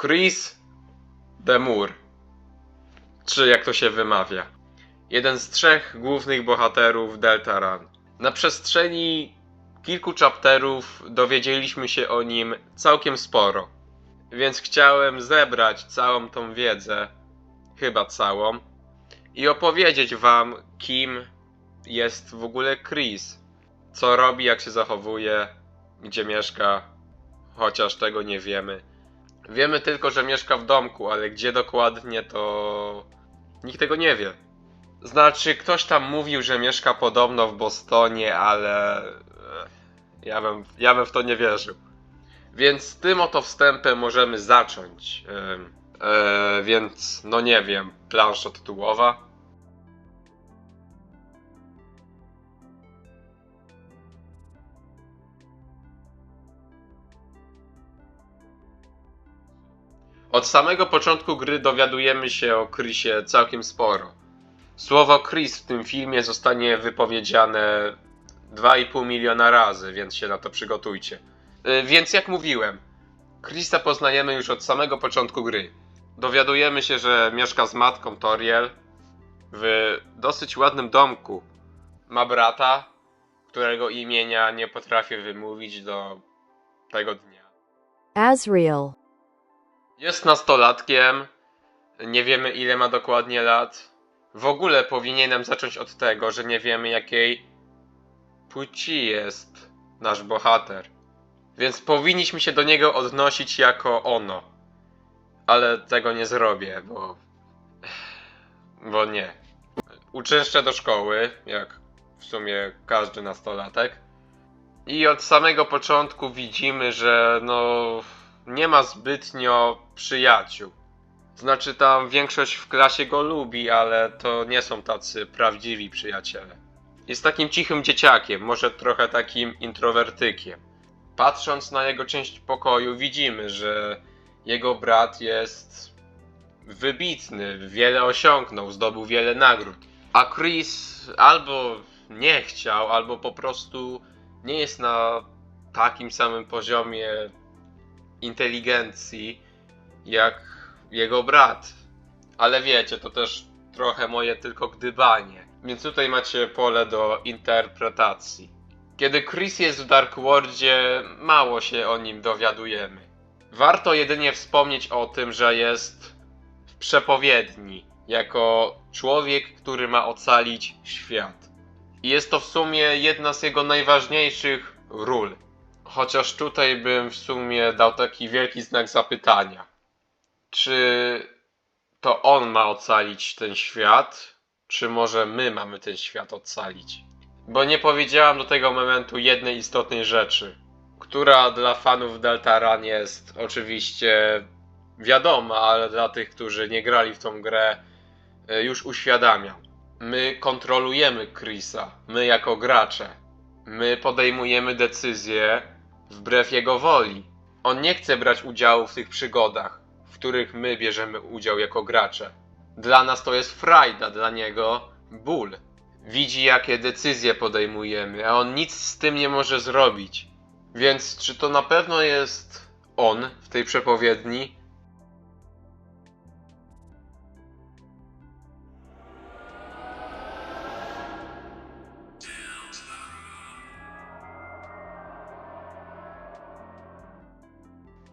Chris Demur. Czy jak to się wymawia. Jeden z trzech głównych bohaterów Deltaran. Na przestrzeni kilku chapterów dowiedzieliśmy się o nim całkiem sporo. Więc chciałem zebrać całą tą wiedzę, chyba całą, i opowiedzieć wam, kim jest w ogóle Chris. Co robi, jak się zachowuje, gdzie mieszka, chociaż tego nie wiemy. Wiemy tylko, że mieszka w domku, ale gdzie dokładnie to nikt tego nie wie. Znaczy, ktoś tam mówił, że mieszka podobno w Bostonie, ale e, ja bym, ja bym w to nie wierzył. Więc tym oto wstępem możemy zacząć. Ym, e, więc, no nie wiem, plansza tytułowa. Od samego początku gry dowiadujemy się o Chrisie całkiem sporo. Słowo Chris w tym filmie zostanie wypowiedziane 2,5 miliona razy, więc się na to przygotujcie. Y, Więc jak mówiłem, Chrisa poznajemy już od samego początku gry. Dowiadujemy się, że mieszka z matką Toriel w dosyć ładnym domku. Ma brata, którego imienia nie potrafię wymówić do tego dnia. Asriel, Jest nastolatkiem, nie wiemy ile ma dokładnie lat. W ogóle powinienem zacząć od tego, że nie wiemy jakiej płci jest nasz bohater. Więc powinniśmy się do niego odnosić jako ono. Ale tego nie zrobię, bo. Bo nie. Uczęszczę do szkoły, jak w sumie każdy nastolatek. I od samego początku widzimy, że no nie ma zbytnio przyjaciół. Znaczy tam większość w klasie go lubi, ale to nie są tacy prawdziwi przyjaciele. Jest takim cichym dzieciakiem, może trochę takim introwertykiem. Patrząc na jego część pokoju, widzimy, że jego brat jest wybitny, wiele osiągnął, zdobył wiele nagród. A Chris albo nie chciał, albo po prostu nie jest na takim samym poziomie inteligencji jak jego brat. Ale wiecie, to też trochę moje tylko gdybanie. Więc tutaj macie pole do interpretacji. Kiedy Chris jest w Dark Worldzie, mało się o nim dowiadujemy. Warto jedynie wspomnieć o tym, że jest w przepowiedni, jako człowiek, który ma ocalić świat. I jest to w sumie jedna z jego najważniejszych ról. Chociaż tutaj bym w sumie dał taki wielki znak zapytania. Czy to on ma ocalić ten świat, czy może my mamy ten świat ocalić? Bo nie powiedziałam do tego momentu jednej istotnej rzeczy, która dla fanów Deltaran jest oczywiście wiadoma, ale dla tych, którzy nie grali w tą grę, e, już uświadamiam. My kontrolujemy Chrisa, my jako gracze. My podejmujemy decyzje wbrew jego woli. On nie chce brać udziału w tych przygodach, w których my bierzemy udział jako gracze. Dla nas to jest frajda, dla niego ból. Widzi, jakie decyzje podejmujemy, a on nic z tym nie może zrobić. Więc czy to na pewno jest on w tej przepowiedni?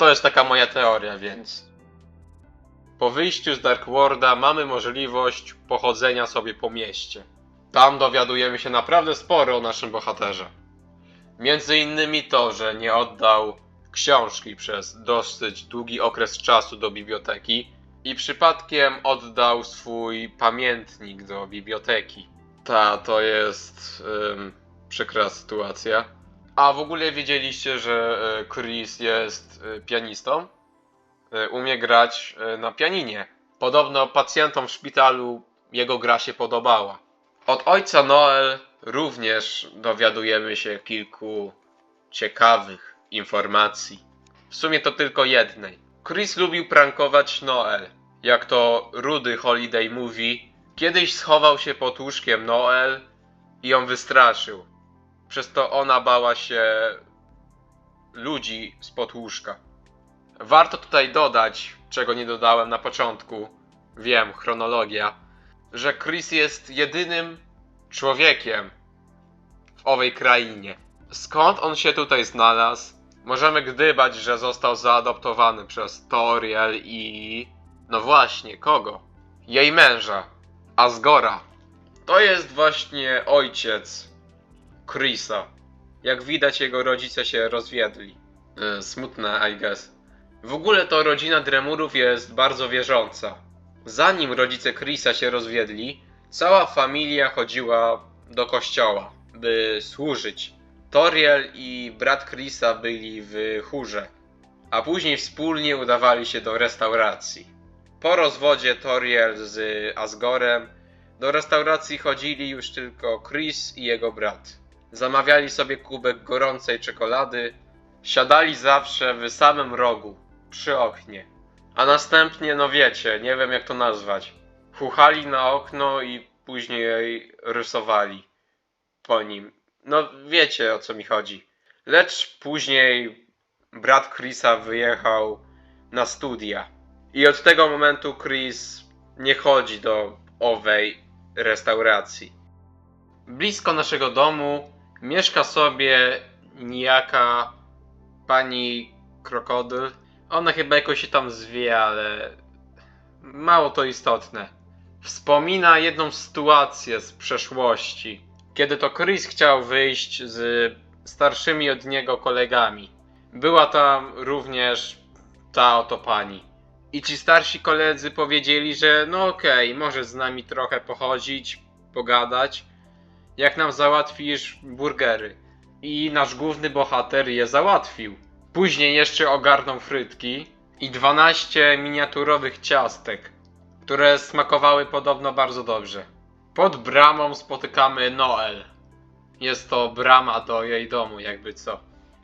To jest taka moja teoria, więc. Po wyjściu z Dark Worlda mamy możliwość pochodzenia sobie po mieście. Tam dowiadujemy się naprawdę sporo o naszym bohaterze. Między innymi to, że nie oddał książki przez dosyć długi okres czasu do biblioteki i przypadkiem oddał swój pamiętnik do biblioteki. Ta to jest ym, przykra sytuacja. A w ogóle wiedzieliście, że e, Chris jest e, pianistą? E, Umie grać na pianinie. Podobno pacjentom w szpitalu jego gra się podobała. Od ojca Noel również dowiadujemy się kilku ciekawych informacji. W sumie to tylko jednej. Chris lubił prankować Noel. Jak to Rudy Holiday mówi, kiedyś schował się pod łóżkiem Noel i ją wystraszył. Przez to ona bała się ludzi spod łóżka. Warto tutaj dodać, czego nie dodałem na początku. Wiem, chronologia, że Chris jest jedynym człowiekiem w owej krainie. Skąd on się tutaj znalazł? Możemy gdybać, że został zaadoptowany przez Toriel i. No właśnie, kogo? Jej męża, Asgora. To jest właśnie ojciec Chrisa. Jak widać, jego rodzice się rozwiedli. E, smutne, I guess. W ogóle to rodzina Dremurów jest bardzo wierząca. Zanim rodzice Chrisa się rozwiedli, cała familia chodziła do kościoła, by służyć. Toriel i brat Chrisa byli w chórze, a później wspólnie udawali się do restauracji. Po rozwodzie Toriel z Asgorem, do restauracji chodzili już tylko Chris i jego brat. Zamawiali sobie kubek gorącej czekolady, siadali zawsze w samym rogu, przy oknie. A następnie, no wiecie, nie wiem jak to nazwać, chuchali na okno i później rysowali po nim. No wiecie o co mi chodzi. Lecz później brat Chrisa wyjechał na studia. I od tego momentu Chris nie chodzi do owej restauracji. Blisko naszego domu mieszka sobie niejaka pani krokodyl. Ona chyba jakoś się tam zwie, ale mało to istotne. Wspomina jedną sytuację z przeszłości, kiedy to Chris chciał wyjść z starszymi od niego kolegami. Była tam również ta oto pani. I ci starsi koledzy powiedzieli, że no okej, możesz z nami trochę pochodzić, pogadać, jak nam załatwisz burgery. I nasz główny bohater je załatwił. Później jeszcze ogarnął frytki i 12 miniaturowych ciastek, które smakowały podobno bardzo dobrze. Pod bramą spotykamy Noel. Jest to brama do jej domu, jakby co.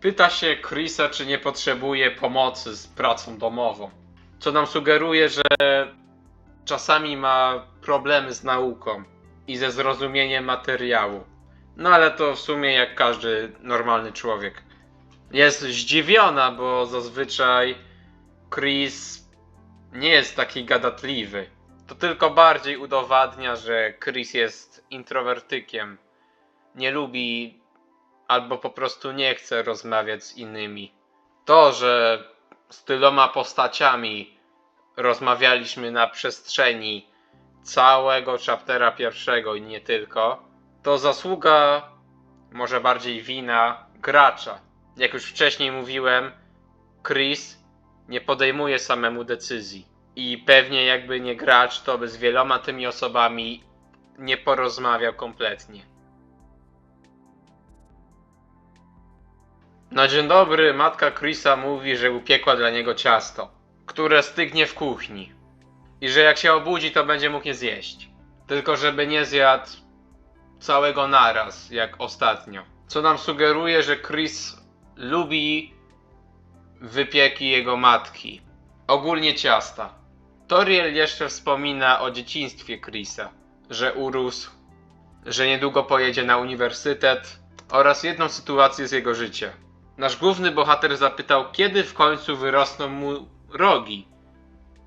Pyta się Chrisa, czy nie potrzebuje pomocy z pracą domową. Co nam sugeruje, że czasami ma problemy z nauką i ze zrozumieniem materiału. No ale to w sumie jak każdy normalny człowiek. Jest zdziwiona, bo zazwyczaj Chris nie jest taki gadatliwy. To tylko bardziej udowadnia, że Chris jest introwertykiem. Nie lubi albo po prostu nie chce rozmawiać z innymi. To, że z tyloma postaciami rozmawialiśmy na przestrzeni całego chaptera pierwszego i nie tylko, to zasługa, może bardziej wina gracza. Jak już wcześniej mówiłem, Chris nie podejmuje samemu decyzji. I pewnie jakby nie gracz, to by z wieloma tymi osobami nie porozmawiał kompletnie. Na dzień dobry matka Chrisa mówi, że upiekła dla niego ciasto, które stygnie w kuchni. I że jak się obudzi, to będzie mógł je zjeść. Tylko żeby nie zjadł całego naraz, jak ostatnio. Co nam sugeruje, że Chris lubi wypieki jego matki. Ogólnie ciasta. Toriel jeszcze wspomina o dzieciństwie Chrisa, że urósł, że niedługo pojedzie na uniwersytet oraz jedną sytuację z jego życia. Nasz główny bohater zapytał, kiedy w końcu wyrosną mu rogi,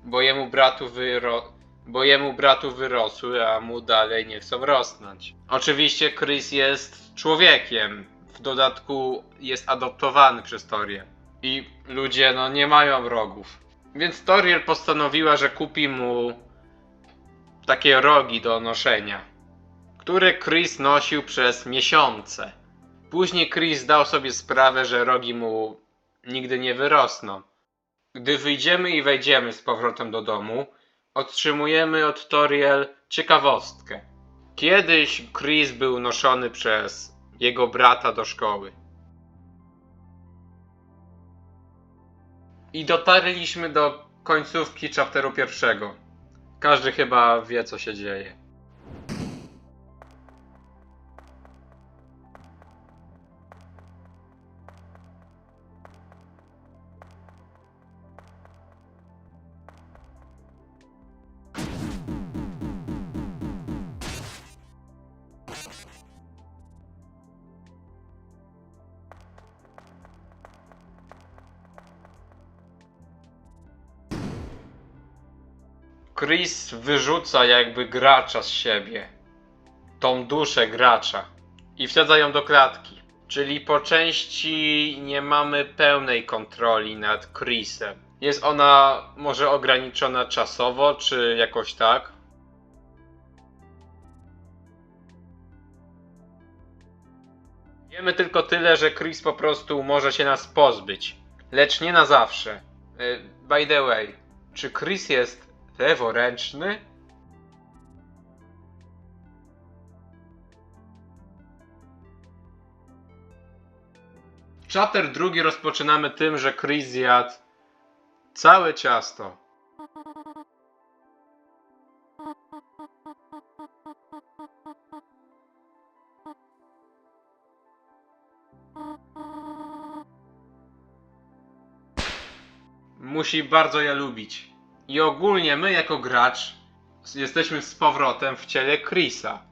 bo jemu bratu wyro... bo jemu bratu wyrosły, a mu dalej nie chcą rosnąć. Oczywiście Chris jest człowiekiem, w dodatku jest adoptowany przez Torię. I ludzie no nie mają rogów. Więc Toriel postanowiła, że kupi mu takie rogi do noszenia, które Chris nosił przez miesiące. Później Chris dał sobie sprawę, że rogi mu nigdy nie wyrosną. Gdy wyjdziemy i wejdziemy z powrotem do domu, otrzymujemy od Toriel ciekawostkę. Kiedyś Chris był noszony przez jego brata do szkoły. I dotarliśmy do końcówki chapteru pierwszego. Każdy chyba wie, co się dzieje. Chris wyrzuca jakby gracza z siebie. Tą duszę gracza. I wsadza ją do klatki. Czyli po części nie mamy pełnej kontroli nad Chrisem. Jest ona może ograniczona czasowo, czy jakoś tak? Wiemy tylko tyle, że Chris po prostu może się nas pozbyć. Lecz nie na zawsze. Y, By the way, czy Chris jest leworęczny? Chapter drugi rozpoczynamy tym, że Chris całe ciasto. Musi bardzo je lubić. I ogólnie my jako gracz jesteśmy z powrotem w ciele Chrisa.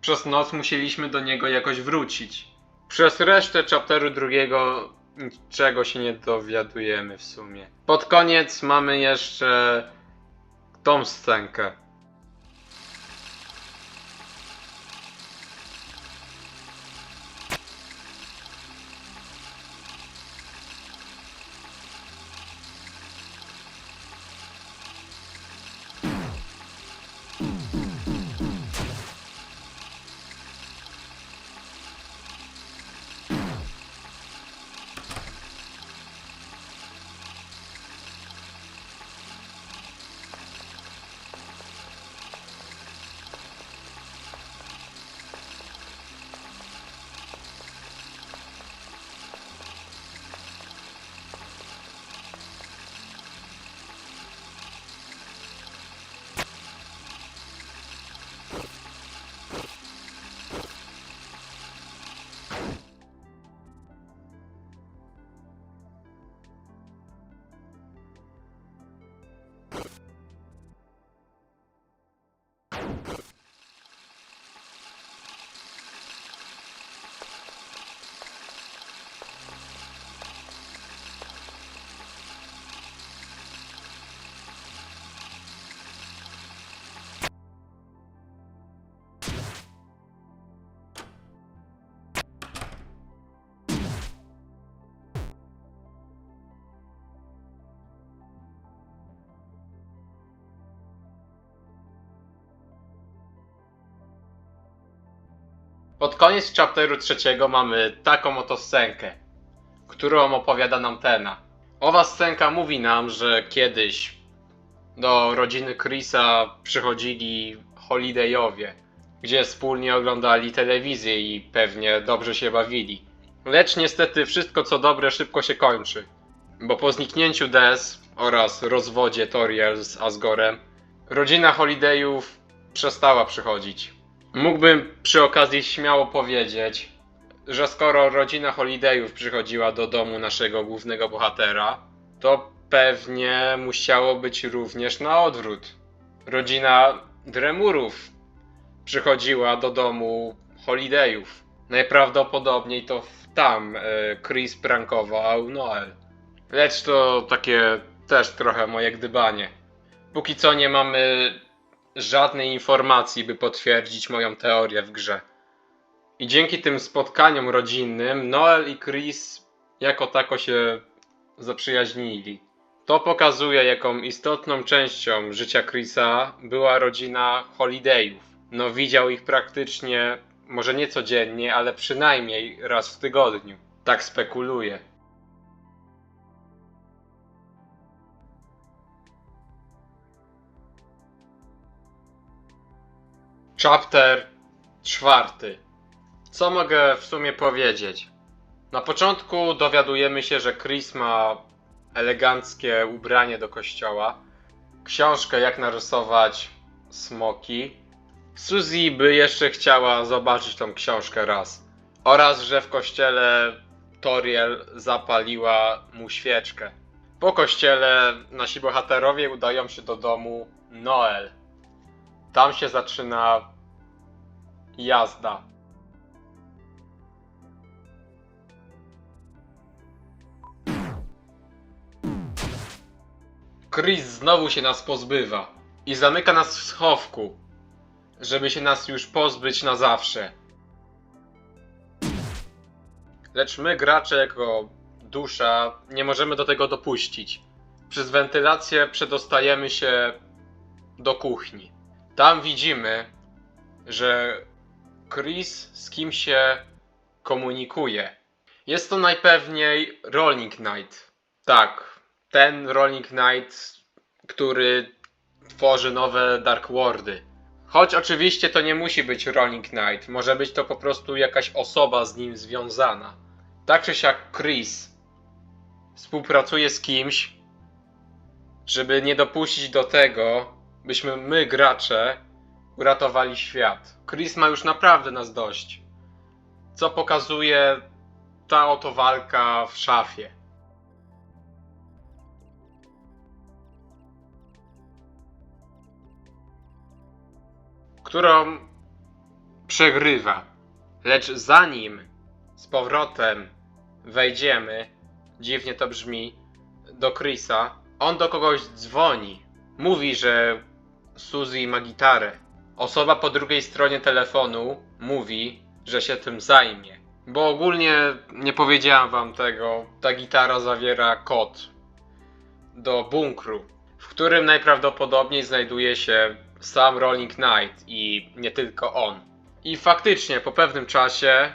Przez noc musieliśmy do niego jakoś wrócić. Przez resztę chapteru drugiego niczego się nie dowiadujemy w sumie. Pod koniec mamy jeszcze tą scenkę. Mm-hmm. Pod koniec chapteru trzeciego mamy taką oto scenkę, którą opowiada nam Tena. Owa scenka mówi nam, że kiedyś do rodziny Chrisa przychodzili holidayowie, gdzie wspólnie oglądali telewizję i pewnie dobrze się bawili. Lecz niestety wszystko co dobre szybko się kończy, bo po zniknięciu Des oraz rozwodzie Toriel z Asgorem, rodzina Holidayów przestała przychodzić. Mógłbym przy okazji śmiało powiedzieć, że skoro rodzina Holidayów przychodziła do domu naszego głównego bohatera, to pewnie musiało być również na odwrót. Rodzina Dremurów przychodziła do domu Holidayów. Najprawdopodobniej to tam e, Chris prankował Noel. Lecz to takie też trochę moje gdybanie. Póki co nie mamy żadnej informacji, by potwierdzić moją teorię w grze. I dzięki tym spotkaniom rodzinnym Noel i Chris jako tako się zaprzyjaźnili. To pokazuje, jaką istotną częścią życia Chrisa była rodzina Holidayów. No, widział ich praktycznie, może nie codziennie, ale przynajmniej raz w tygodniu. Tak spekuluję. Chapter czwarty. Co mogę w sumie powiedzieć? Na początku dowiadujemy się, że Chris ma eleganckie ubranie do kościoła, książkę jak narysować smoki. Suzy by jeszcze chciała zobaczyć tą książkę raz. Oraz, że w kościele Toriel zapaliła mu świeczkę. Po kościele nasi bohaterowie udają się do domu Noel. Tam się zaczyna jazda. Chris znowu się nas pozbywa. i zamyka nas w schowku, żeby się nas już pozbyć na zawsze. Lecz my, gracze, jako dusza, nie możemy do tego dopuścić. Przez wentylację przedostajemy się do kuchni. Tam widzimy, że Chris z kim się komunikuje. Jest to najpewniej Rolling Knight. Tak, ten Rolling Knight, który tworzy nowe Dark Worldy. Choć oczywiście to nie musi być Rolling Knight, może być to po prostu jakaś osoba z nim związana. Tak czy siak Chris współpracuje z kimś, żeby nie dopuścić do tego, byśmy my, gracze, uratowali świat. Chris ma już naprawdę nas dość. Co pokazuje ta oto walka w szafie. Którą przegrywa. Lecz zanim z powrotem wejdziemy, dziwnie to brzmi, do Chrisa, on do kogoś dzwoni. Mówi, że Suzy ma gitarę. Osoba po drugiej stronie telefonu mówi, że się tym zajmie. Bo ogólnie nie powiedziałem wam tego, ta gitara zawiera kod do bunkru, w którym najprawdopodobniej znajduje się sam Rolling Knight i nie tylko on. I faktycznie po pewnym czasie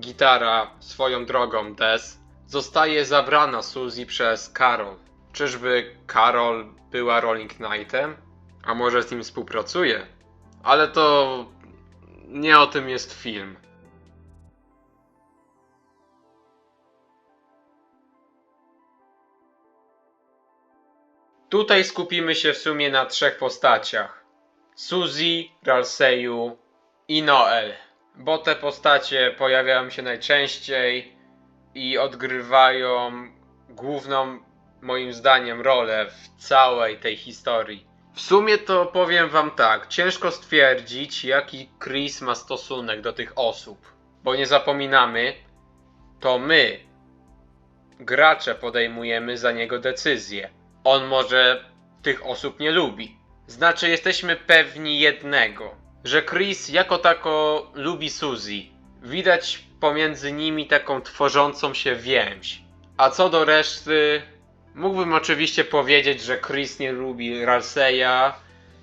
gitara swoją drogą Des zostaje zabrana Suzy przez Carol. Czyżby Carol była Rolling Knightem? A może z nim współpracuje? Ale to nie o tym jest film. Tutaj skupimy się w sumie na trzech postaciach. Suzy, Ralseju i Noel. Bo te postacie pojawiają się najczęściej i odgrywają główną, moim zdaniem, rolę w całej tej historii. W sumie to powiem wam tak, ciężko stwierdzić, jaki Chris ma stosunek do tych osób. Bo nie zapominamy, to my, gracze, podejmujemy za niego decyzje. On może tych osób nie lubi. Znaczy, jesteśmy pewni jednego, że Chris jako tako lubi Suzy. Widać pomiędzy nimi taką tworzącą się więź. A co do reszty, mógłbym oczywiście powiedzieć, że Chris nie lubi Ralseya,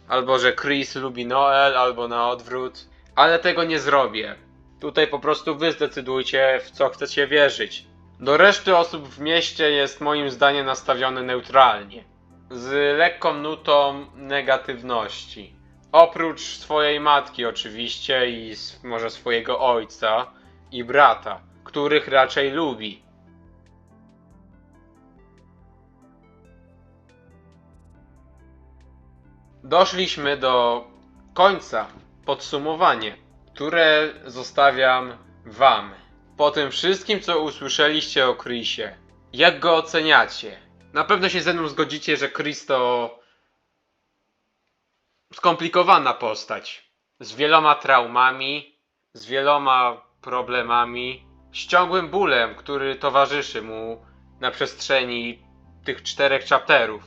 albo że Chris lubi Noel, albo na odwrót, ale tego nie zrobię. Tutaj po prostu wy zdecydujcie, w co chcecie wierzyć. Do reszty osób w mieście jest moim zdaniem nastawiony neutralnie. Z lekką nutą negatywności. Oprócz swojej matki oczywiście i może swojego ojca i brata, których raczej lubi. Doszliśmy do końca, podsumowanie, które zostawiam wam. Po tym wszystkim, co usłyszeliście o Chrisie, jak go oceniacie? Na pewno się ze mną zgodzicie, że Chris to skomplikowana postać. Z wieloma traumami, z wieloma problemami, z ciągłym bólem, który towarzyszy mu na przestrzeni tych czterech chapterów.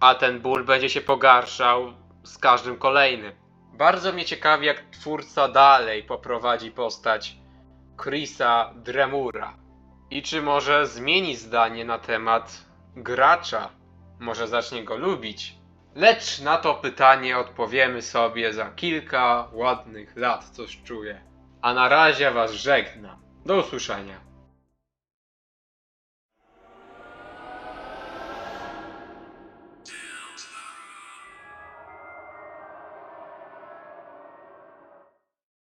A ten ból będzie się pogarszał z każdym kolejnym. Bardzo mnie ciekawi, jak twórca dalej poprowadzi postać Chrisa Dremura. I czy może zmieni zdanie na temat gracza? Może zacznie go lubić? Lecz na to pytanie odpowiemy sobie za kilka ładnych lat, coś czuję. A na razie was żegnam. Do usłyszenia.